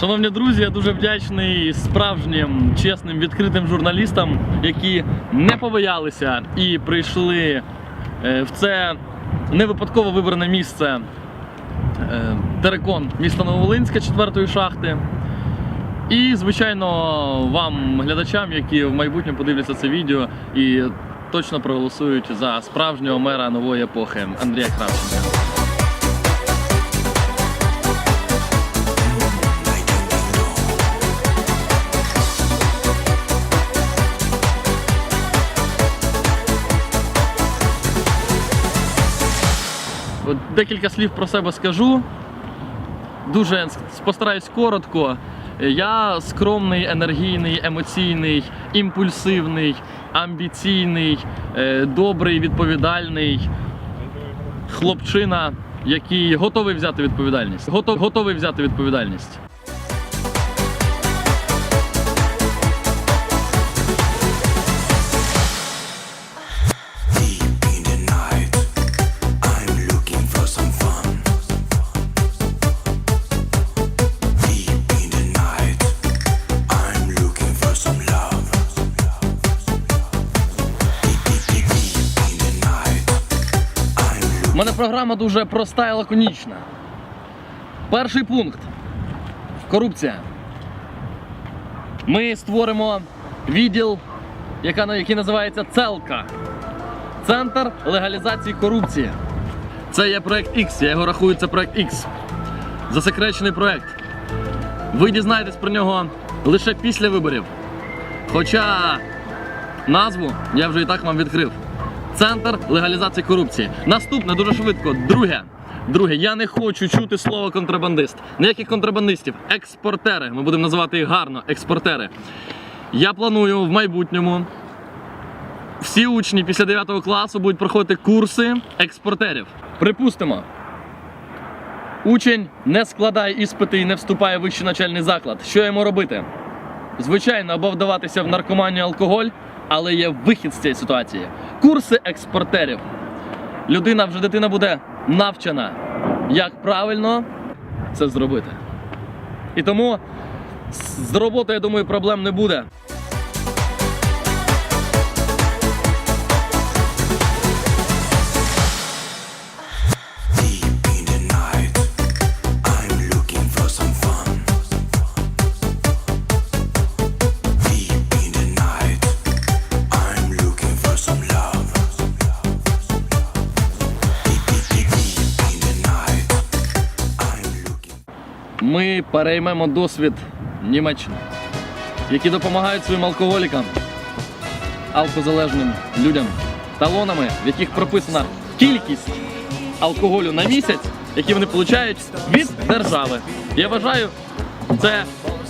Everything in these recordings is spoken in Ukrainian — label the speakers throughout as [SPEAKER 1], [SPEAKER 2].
[SPEAKER 1] Шановні друзі, я дуже вдячний справжнім, чесним, відкритим журналістам, які не побоялися і прийшли е, в це не випадково вибране місце е, Терекон міста Нововолинська, четвертої шахти. І, звичайно, вам, глядачам, які в майбутньому подивляться це відео і точно проголосують за справжнього мера нової епохи Андрія Кравченка. Декілька слів про себе скажу. Дуже постараюсь коротко. Я скромний, енергійний, емоційний, імпульсивний, амбіційний, е, добрий, відповідальний хлопчина, який готовий взяти відповідальність. Готов, готовий взяти відповідальність. Мене програма дуже проста і лаконічна. Перший пункт корупція. Ми створимо відділ, який називається Целка. Центр легалізації корупції. Це є проект X, я його рахую, це проект X. Засекречений проект. Ви дізнаєтесь про нього лише після виборів. Хоча назву я вже і так вам відкрив. Центр легалізації корупції. Наступне дуже швидко. Друге. Друге, я не хочу чути слово контрабандист. Ніяких контрабандистів. Експортери. Ми будемо називати їх гарно. Експортери. Я планую в майбутньому. Всі учні після 9 класу будуть проходити курси експортерів. Припустимо, учень не складає іспити і не вступає в вищий навчальний заклад. Що йому робити? Звичайно, або вдаватися в наркоманію алкоголь, але є вихід з цієї ситуації. Курси експортерів. Людина вже дитина буде навчена, як правильно це зробити. І тому з роботою, я думаю, проблем не буде. Ми переймемо досвід Німеччини, які допомагають своїм алкоголікам, алкозалежним людям, талонами, в яких прописана кількість алкоголю на місяць, які вони отримують від держави. Я вважаю, це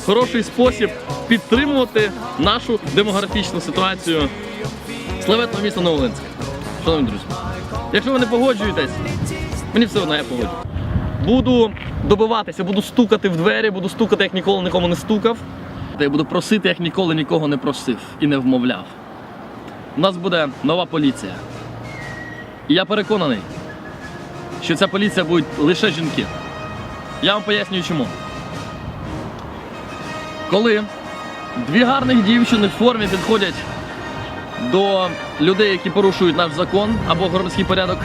[SPEAKER 1] хороший спосіб підтримувати нашу демографічну ситуацію славетного міста Новолинська. Шановні друзі, якщо ви не погоджуєтесь, мені все одно я погоджуюсь. Буду добиватися, буду стукати в двері, буду стукати, як ніколи нікому не стукав. Та я буду просити, як ніколи нікого не просив і не вмовляв. У нас буде нова поліція. І я переконаний, що ця поліція будуть лише жінки. Я вам пояснюю чому. Коли дві гарних дівчини в формі підходять до людей, які порушують наш закон або громадський порядок,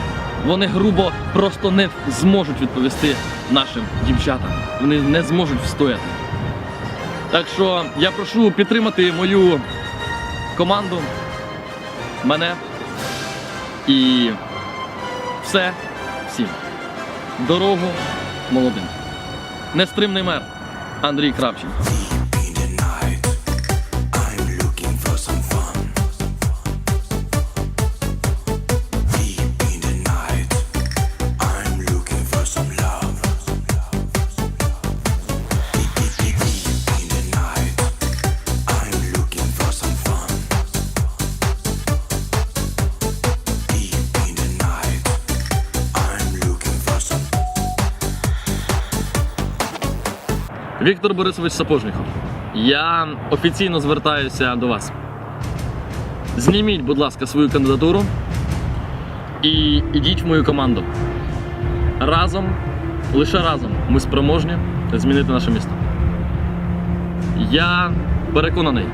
[SPEAKER 1] вони грубо просто не зможуть відповісти нашим дівчатам. Вони не зможуть встояти. Так що я прошу підтримати мою команду, мене і все всім. Дорогу молодим. Нестримний мер Андрій Кравченко. Віктор Борисович Сапожніков. Я офіційно звертаюся до вас. Зніміть, будь ласка, свою кандидатуру і ідіть в мою команду. Разом, лише разом ми спроможні змінити наше місто. Я переконаний,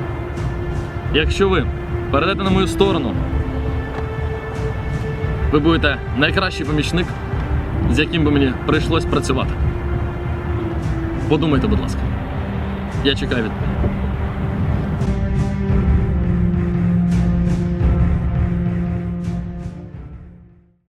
[SPEAKER 1] якщо ви перейдете на мою сторону, ви будете найкращий помічник, з яким би мені прийшлось працювати. Подумайте, будь ласка. Я чекаю відповідь.